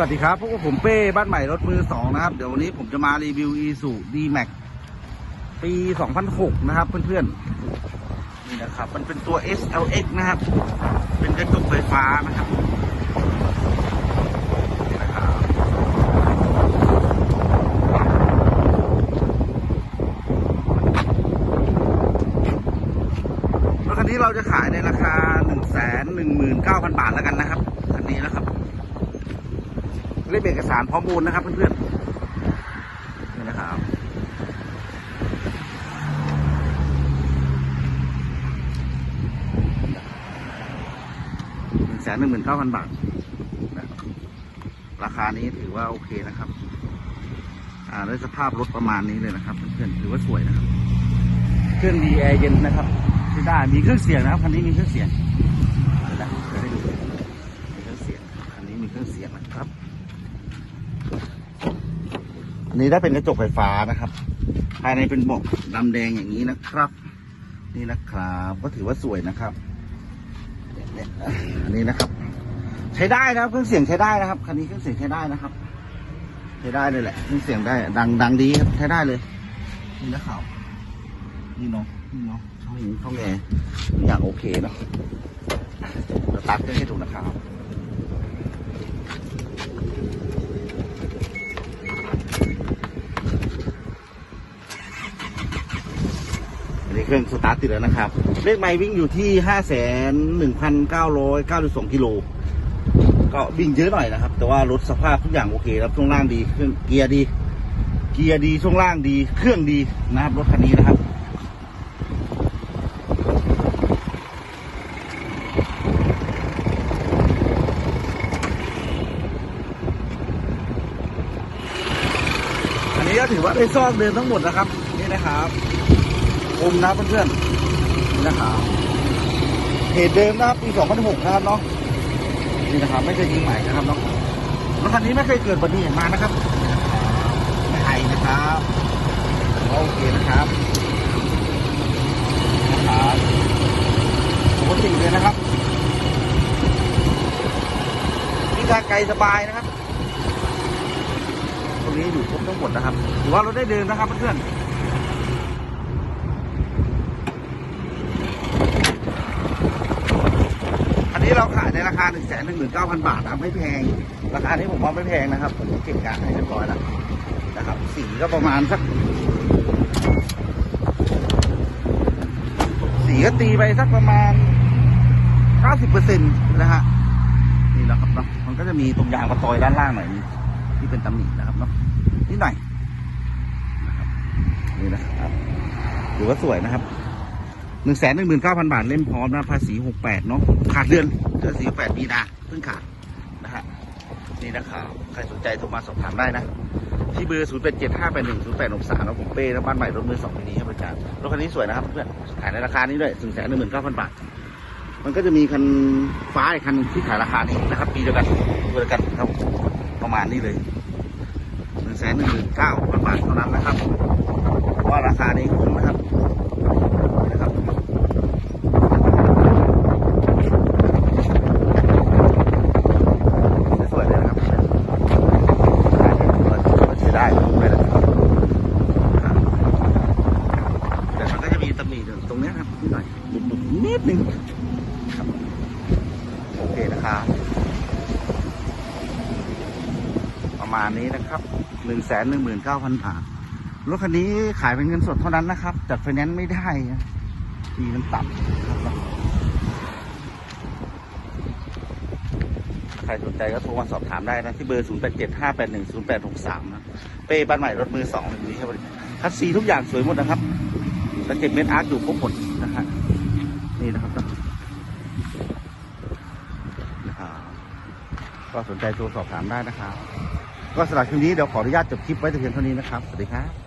วัสดีครับพวกบผมเป้บ้านใหม่รถมือสองนะครับ เดี๋ยววันนี้ผมจะมารีวิว e สู d max ปี2006 นะครับ เพื่อนๆนี่นะครับ มันเป็นตัว SLX นะครับ เป็นกระจกไฟฟ้านะครับนี่นะครับรถคันนี้เราจะขายในราคา 119,000 บาทแล้วกันนะครับ คันนี้นะครับ เล่มเอกสารพร้อมมูลนะครับเพื่อนๆนี่นะครับหนึ่งแสนหนึ่งหมื่นเก้าพันบาทราคานี้ถือว่าโอเคนะครับ อ่าด้วยสภาพรถประมาณนี้เลยนะครับเพื่อนๆถือว่าสวยนะครับ เครื่องดีแอร์เย็นนะครับใช้ได้มีเครื่องเสียงนะครับคันนี้มีเครื่องเสียงเดี๋ยวนะเดี๋ยวให้ดูมีเครื่องเสียงคันนี้มีเครื่องเสียงนะครับ อั นี้ได้เป็นกระจกไฟฟ้านะครับ ภายในเป็นบอกดำแดงอย่างนี้นะครับ นี่นะครับก็ถือว่าสวยนะครับนี่ยอันนี้นะครับ ใช้ได้นะครับเครื่องเสียงใช้ได้นะครับคันนี้เครื่องเสียงใช้ได้นะครับ ใช้ได้เลยแหละเครื่องเสียงได้ ดังดังดีครับใช้ได้เลย นี่นะครับนี่เนาะนี่เนาะช่องนี้ช่องแอร์อย่างโอเคเนาะเราตัดเครื่องให้ดูนะครับ อันนี้ เครื่องสตาร์ทติดแล้วนะครับ เลขไมล์วิ่งอยู่ที่ห้าแสนหนึ่งพันเก้าร้อยเก้าสิบสองกิโล ก็วิ่งเยอะหน่อยนะครับ แต่ว่ารถสภาพทุกอย่างโอเคครับช่วงล่างดีเครื่องเกียร์ดี เกียร์ดีช่วงล่างดี เครื่องดีนะครับรถคันนี้นะครับอันนี้ก็ถือว่าได้ซอกเดินทั้งหมดนะครับ นี่นะครับ อมนะเพื่อนๆนะครับเหตุเดิมนะครับปี2006นะครับเนาะนี่นะครับไม่เคยยิงใหม่นะครับเนาะรถคันนี้ไม่เคยเกิดอุบัติเหตุมานะครับไม่ไอนะครับโอเคนะครับนะครับปกติเลยนะครับนี่ทาไกลสบายนะครับ ตรงนี้อยู่ครบทั้งหมดนะครับ ถือว่ารถได้เดินนะครับเพื่อนๆ นี้เราขายในราคา 1 1 9 0 0 0 บาทนะไม่แพง ราคานี้ผมว่าไม่แพงนะครับผมเก็บการให้เรียบร้อยแล้วนะครับ สีก็ประมาณสัก สีก็ตีไปสักประมาณ 90%นะฮะนี่แหละครับเนาะมันก็จะมีตรงยางกระตอยด้านล่างหน่อยนึงที่เป็นตำหนินะครับเนาะนิดหน่อยนะครับนี่นะครับถือว่าสวยนะครับ หนึ่งแสนหนึ่งหมื่นเก้าพันบาทเล่มพร้อมนะภาษีหกแปดเนาะขาดเดือนเดือนสี่แปดมีนาเพิ่งขาดนะฮะนี่นะครับใครสนใจโทรมาสอบถามได้นะที่เบอร์ศูนย์แปดเจ็ดห้าแปดหนึ่งศูนย์แปดหกสามแล้วผมเป้แล้วบ้านใหม่รถมือสองปีนี้ให้บริการรถคันนี้สวยนะครับเพื่อนขายในราคานี้ด้วยหนึ่งแสนหนึ่งหมื่นเก้าพันบาทมันก็จะมีคันฟ้าอีกคันที่ขายราคานี้นะครับปีเดียวกันเดียวกันครับประมาณนี้เลยหนึ่งแสนหนึ่งหมื่นเก้าพันบาทเท่านั้นนะครับเพราะว่าราคานี้คุ้มนะครับนะครับ สวยๆเลยนะครับใช้ได้เลยนะครับแต่มันก็จะมี ตรงนี้ครับนิดหน่อยบุบๆนิดนึงครับโอเคนะครับประมาณนี้นะครับหนึ่งแสนหนึ่งหมื่นเก้าพันบาทรถคันนี้ขายเป็นเงินสดเท่านั้นนะครับจัดไฟแนนซ์ไม่ได้นะทีมันต่ำครับใครสนใจก็โทรมาสอบถามได้นะ ที่เบอร์ 0 8 7 5 8 1 0 8 6 3 นะ เป้บ้านใหม่รถมือสองอย่างนี้ครับคัสซีทุกอย่างสวยหมดนะครับ สังเก็บเม็ดอาร์ตอยู่ครบหมดนะฮะนี่นะครับนะครับก็สนใจโทรสอบถามได้นะครับ ก็สำหรับคลิปนี้เดี๋ยวขออนุญาตจบคลิปไว้แต่เพียงเท่านี้นะครับ สวัสดีครับ